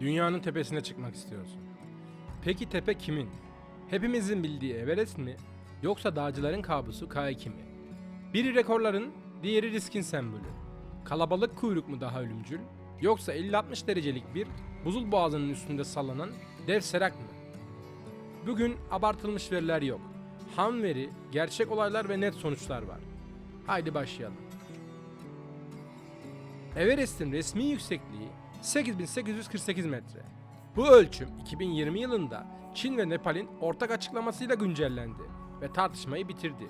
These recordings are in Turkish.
Dünyanın tepesine çıkmak istiyorsun. Peki tepe kimin? Hepimizin bildiği Everest mi? Yoksa dağcıların kabusu K2 mi? Biri rekorların, diğeri riskin sembolü. Kalabalık kuyruk mu daha ölümcül? Yoksa 50-60 derecelik bir buzul boğazının üstünde sallanan dev serak mı? Bugün abartılmış veriler yok. Ham veri, gerçek olaylar ve net sonuçlar var. Haydi başlayalım. Everest'in resmi yüksekliği 8848 metre. Bu ölçüm 2020 yılında Çin ve Nepal'in ortak açıklamasıyla güncellendi ve tartışmayı bitirdi.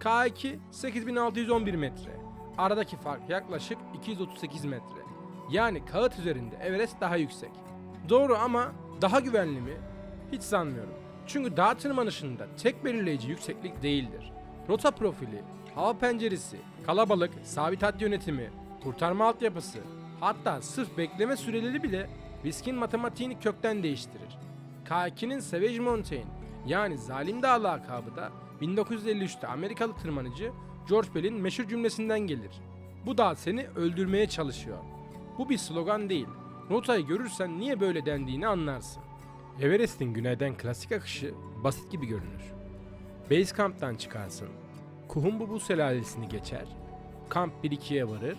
K2 8611 metre. Aradaki fark yaklaşık 238 metre. Yani kağıt üzerinde Everest daha yüksek. Doğru ama daha güvenli mi? Hiç sanmıyorum. Çünkü dağ tırmanışında tek belirleyici yükseklik değildir. Rota profili, hava penceresi, kalabalık, sabit hat yönetimi, kurtarma altyapısı, hatta sırf bekleme süreleri bile riskin matematiğini kökten değiştirir. K2'nin Savage Mountain yani Zalim Dağ lakabı da 1953'te Amerikalı tırmanıcı George Bell'in meşhur cümlesinden gelir. Bu dağ seni öldürmeye çalışıyor. Bu bir slogan değil. Rotayı görürsen niye böyle dendiğini anlarsın. Everest'in güneyden klasik akışı basit gibi görünür. Base Camp'tan çıkarsın. Kuhumbu Buz Şelalesi'ni geçer. Kamp 1-2'ye varır.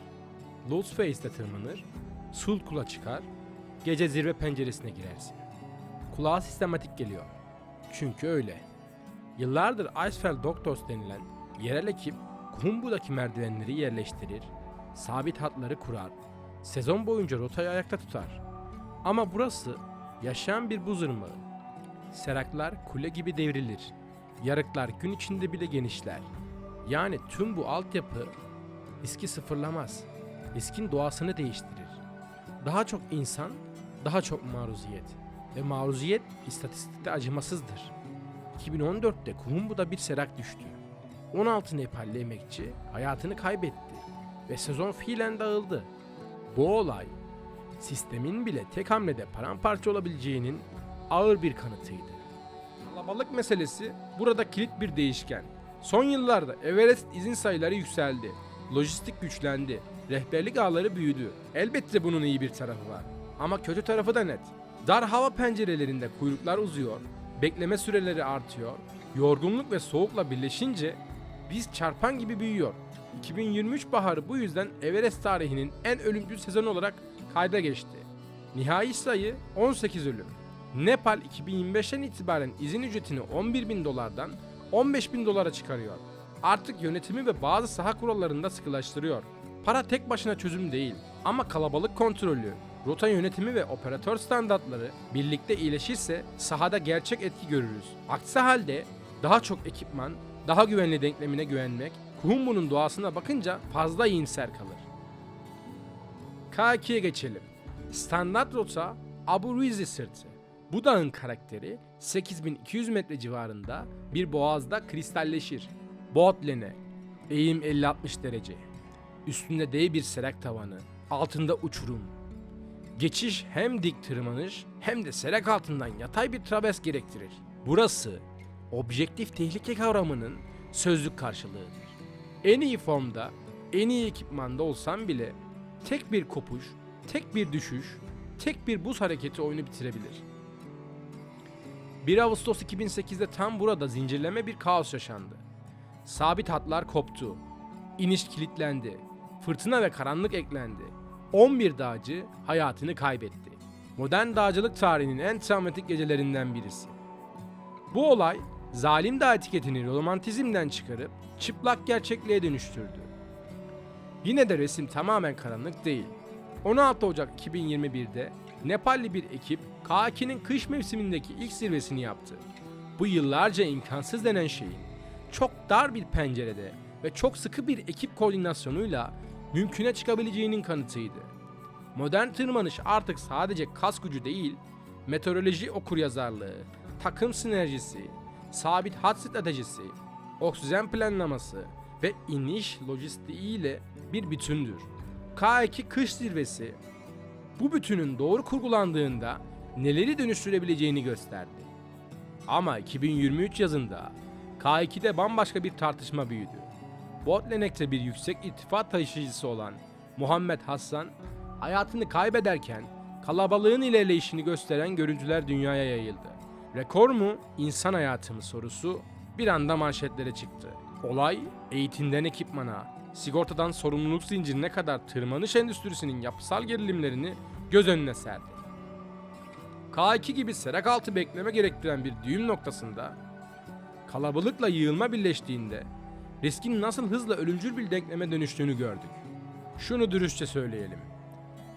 Lost Face'de tırmanır. Sulkul'a çıkar. Gece zirve penceresine girersin. Kulağa sistematik geliyor. Çünkü öyle. Yıllardır Icefell Doctors denilen yerel ekip Kuhumbu'daki merdivenleri yerleştirir, sabit hatları kurar, sezon boyunca rotayı ayakta tutar. Ama burası yaşayan bir buz ırmağı. Seraklar kule gibi devrilir. Yarıklar gün içinde bile genişler. Yani tüm bu altyapı riski sıfırlamaz. Riskin doğasını değiştirir. Daha çok insan, daha çok maruziyet. Ve maruziyet istatistikte acımasızdır. 2014'te Kuhumbu'da bir serak düştü. 16 Nepalli emekçi hayatını kaybetti ve sezon fiilen dağıldı. Bu olay sistemin bile tek hamlede paramparça olabileceğinin ağır bir kanıtıydı. Kalabalık meselesi burada kilit bir değişken. Son yıllarda Everest izin sayıları yükseldi. Lojistik güçlendi. Rehberlik ağları büyüdü. Elbette bunun iyi bir tarafı var. Ama kötü tarafı da net. Dar hava pencerelerinde kuyruklar uzuyor. Bekleme süreleri artıyor. Yorgunluk ve soğukla birleşince biz çarpan gibi büyüyor. 2023 baharı bu yüzden Everest tarihinin en ölümcül sezonu olarak kayda geçti. Nihai sayı 18 ölüm. Nepal 2025'ten itibaren izin ücretini 11 bin dolardan 15 bin dolara çıkarıyor. Artık yönetimi ve bazı saha kurallarında sıkılaştırıyor. Para tek başına çözüm değil ama kalabalık kontrolü, rota yönetimi ve operatör standartları birlikte iyileşirse sahada gerçek etki görürüz. Aksi halde daha çok ekipman, daha güvenli denklemine güvenmek, Kuhumbu'nun doğasına bakınca fazla iyimser kalır. K2'ye geçelim. Standart rota Abu Ruizi sırtı. Bu dağın karakteri 8200 metre civarında bir boğazda kristalleşir. Botlene, eğim 50-60 derece. Üstünde dev bir serak tavanı, altında uçurum. Geçiş hem dik tırmanış hem de serak altından yatay bir trabes gerektirir. Burası objektif tehlike kavramının sözlük karşılığıdır. En iyi formda, en iyi ekipmanda olsam bile tek bir kopuş, tek bir düşüş, tek bir buz hareketi oyunu bitirebilir. 1 Ağustos 2008'de tam burada zincirleme bir kaos yaşandı. Sabit hatlar koptu. İniş kilitlendi. Fırtına ve karanlık eklendi. 11 dağcı hayatını kaybetti. Modern dağcılık tarihinin en travmatik gecelerinden birisi. Bu olay zalim dağ etiketini romantizmden çıkarıp çıplak gerçekliğe dönüştürdü. Yine de resim tamamen karanlık değil. 16 Ocak 2021'de Nepalli bir ekip K2'nin kış mevsimindeki ilk zirvesini yaptı. Bu yıllarca imkansız denen şeyin çok dar bir pencerede ve çok sıkı bir ekip koordinasyonuyla mümküne çıkabileceğinin kanıtıydı. Modern tırmanış artık sadece kas gücü değil, meteoroloji okuryazarlığı, takım sinerjisi, sabit hat stratejisi, oksijen planlaması ve iniş lojistiği ile bir bütündür. K2 kış zirvesi bu bütünün doğru kurgulandığında neleri dönüştürebileceğini gösterdi. Ama 2023 yazında K2'de bambaşka bir tartışma büyüdü. Botlenek'te bir yüksek irtifa taşıyıcısı olan Muhammed Hassan hayatını kaybederken kalabalığın ilerleyişini gösteren görüntüler dünyaya yayıldı. Rekor mu, insan hayatı mı sorusu bir anda manşetlere çıktı. Olay eğitimden ekipmana, sigortadan sorumluluk zincirine kadar tırmanış endüstrisinin yapısal gerilimlerini göz önüne serdi. K2 gibi serak altı bekleme gerektiren bir düğüm noktasında kalabalıkla yığılma birleştiğinde riskin nasıl hızla ölümcül bir denkleme dönüştüğünü gördük. Şunu dürüstçe söyleyelim.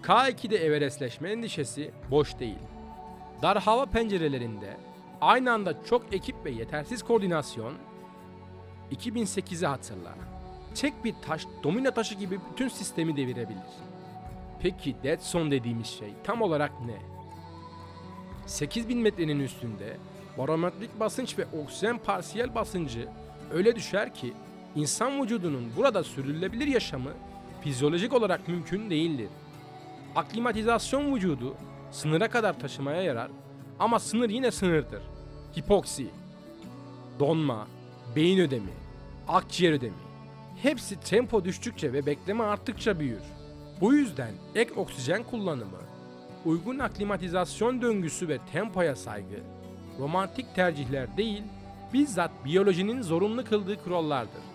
K2'de Everestleşme endişesi boş değil. Dar hava pencerelerinde aynı anda çok ekip ve yetersiz koordinasyon 2008'i hatırla. Tek bir taş domino taşı gibi bütün sistemi devirebilir. Peki dead zone dediğimiz şey tam olarak ne? 8000 metrenin üstünde barometrik basınç ve oksijen parsiyel basıncı öyle düşer ki insan vücudunun burada sürdürülebilir yaşamı fizyolojik olarak mümkün değildir. Aklimatizasyon vücudu sınıra kadar taşımaya yarar ama sınır yine sınırdır. Hipoksi, donma, beyin ödemi, akciğer ödemi hepsi tempo düştükçe ve bekleme arttıkça büyür. Bu yüzden ek oksijen kullanımı, uygun aklimatizasyon döngüsü ve tempoya saygı, romantik tercihler değil, bizzat biyolojinin zorunlu kıldığı kurallardır.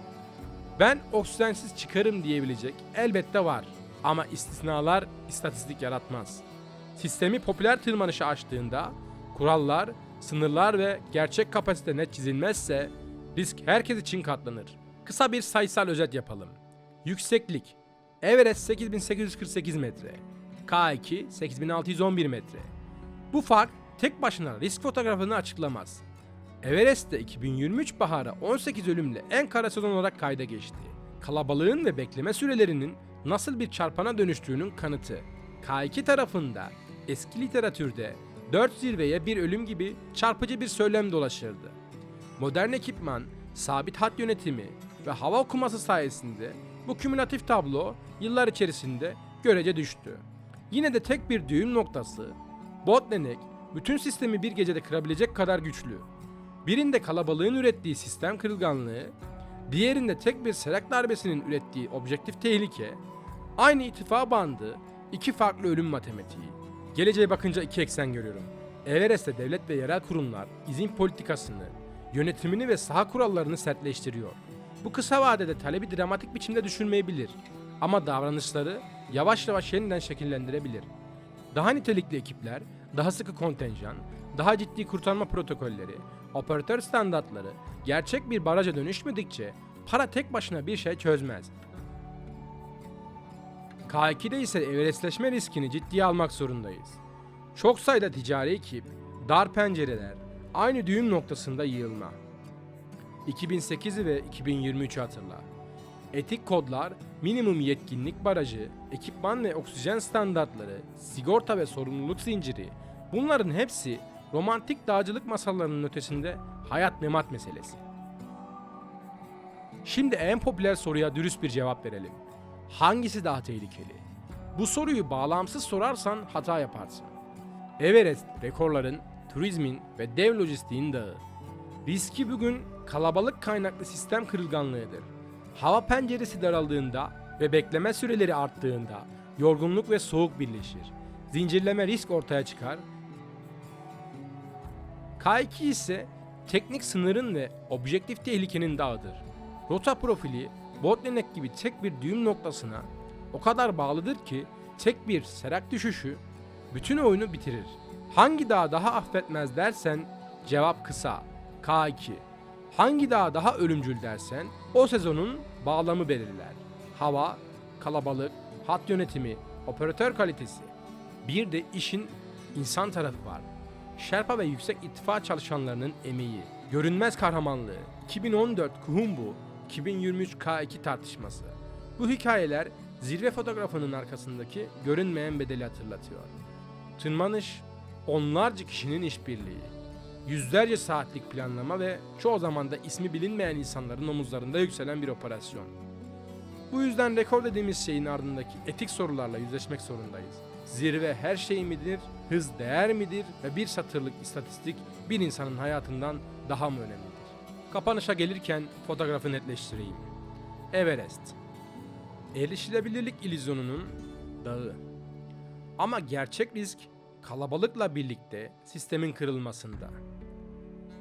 Ben oksijensiz çıkarım diyebilecek elbette var ama istisnalar istatistik yaratmaz. Sistemi popüler tırmanışı açtığında kurallar, sınırlar ve gerçek kapasite net çizilmezse risk herkes için katlanır. Kısa bir sayısal özet yapalım. Yükseklik Everest 8848 metre, K2 8611 metre. Bu fark tek başına risk fotoğrafını açıklamaz. Everest'te 2023 baharı 18 ölümle en kara sezon olarak kayda geçti. Kalabalığın ve bekleme sürelerinin nasıl bir çarpana dönüştüğünün kanıtı. K2 tarafında eski literatürde 4 zirveye bir ölüm gibi çarpıcı bir söylem dolaşırdı. Modern ekipman, sabit hat yönetimi ve hava okuması sayesinde bu kümülatif tablo yıllar içerisinde görece düştü. Yine de tek bir düğüm noktası, bottleneck bütün sistemi bir gecede kırabilecek kadar güçlü. Birinde kalabalığın ürettiği sistem kırılganlığı, diğerinde tek bir serak darbesinin ürettiği objektif tehlike, aynı ittifak bandı, iki farklı ölüm matematiği. Geleceğe bakınca iki eksen görüyorum. Everest'te devlet ve yerel kurumlar izin politikasını, yönetimini ve saha kurallarını sertleştiriyor. Bu kısa vadede talebi dramatik biçimde düşürmeyebilir ama davranışları yavaş yavaş yeniden şekillendirebilir. Daha nitelikli ekipler, daha sıkı kontenjan, daha ciddi kurtarma protokolleri, operatör standartları gerçek bir baraja dönüşmedikçe para tek başına bir şey çözmez. K2'de ise Everestleşme riskini ciddiye almak zorundayız. Çok sayıda ticari ekip, dar pencereler, aynı düğüm noktasında yığılma. 2008'i ve 2023'ü hatırla. Etik kodlar, minimum yetkinlik barajı, ekipman ve oksijen standartları, sigorta ve sorumluluk zinciri, bunların hepsi romantik dağcılık masallarının ötesinde hayat memat meselesi. Şimdi en popüler soruya dürüst bir cevap verelim. Hangisi daha tehlikeli? Bu soruyu bağlamsız sorarsan hata yaparsın. Everest rekorların, turizmin ve dev lojistiğin dağı. Riski bugün kalabalık kaynaklı sistem kırılganlığıdır. Hava penceresi daraldığında ve bekleme süreleri arttığında yorgunluk ve soğuk birleşir. Zincirleme risk ortaya çıkar. K2 ise teknik sınırın ve objektif tehlikenin dağıdır. Rota profili bottleneck gibi tek bir düğüm noktasına o kadar bağlıdır ki tek bir serak düşüşü bütün oyunu bitirir. Hangi dağ daha affetmez dersen cevap kısa. K2. Hangi dağ daha ölümcül dersen o sezonun bağlamı belirler. Hava, kalabalık, hat yönetimi, operatör kalitesi. Bir de işin insan tarafı var. Şerpa ve yüksek ittifak çalışanlarının emeği, görünmez kahramanlığı, 2014 Kuhumbu, 2023 K2 tartışması. Bu hikayeler zirve fotoğrafının arkasındaki görünmeyen bedeli hatırlatıyor. Tırmanış onlarca kişinin işbirliği, yüzlerce saatlik planlama ve çoğu zaman da ismi bilinmeyen insanların omuzlarında yükselen bir operasyon. Bu yüzden rekor dediğimiz şeyin ardındaki etik sorularla yüzleşmek zorundayız. Zirve her şey midir, hız değer midir ve bir satırlık istatistik bir insanın hayatından daha mı önemlidir? Kapanışa gelirken fotoğrafı netleştireyim. Everest. Erişilebilirlik illüzyonunun dağı. Ama gerçek risk kalabalıkla birlikte sistemin kırılmasında.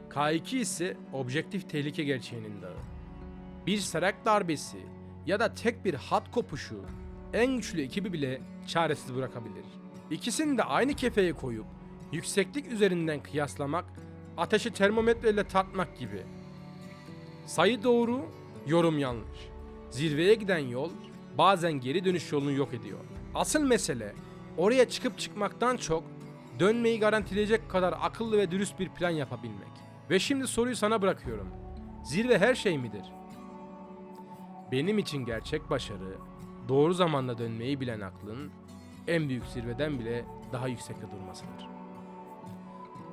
K2 ise objektif tehlike gerçeğinin dağı. Bir sarak darbesi ya da tek bir hat kopuşu en güçlü ekibi bile çaresiz bırakabilir. İkisini de aynı kefeye koyup yükseklik üzerinden kıyaslamak ateşi termometreyle tartmak gibi. Sayı doğru, yorum yanlış. Zirveye giden yol bazen geri dönüş yolunu yok ediyor. Asıl mesele oraya çıkıp çıkmaktan çok dönmeyi garantileyecek kadar akıllı ve dürüst bir plan yapabilmek. Ve şimdi soruyu sana bırakıyorum. Zirve her şey midir? Benim için gerçek başarı, doğru zamanda dönmeyi bilen aklın en büyük zirveden bile daha yüksekte durmasıdır.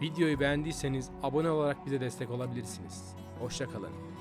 Videoyu beğendiyseniz abone olarak bize destek olabilirsiniz. Hoşçakalın.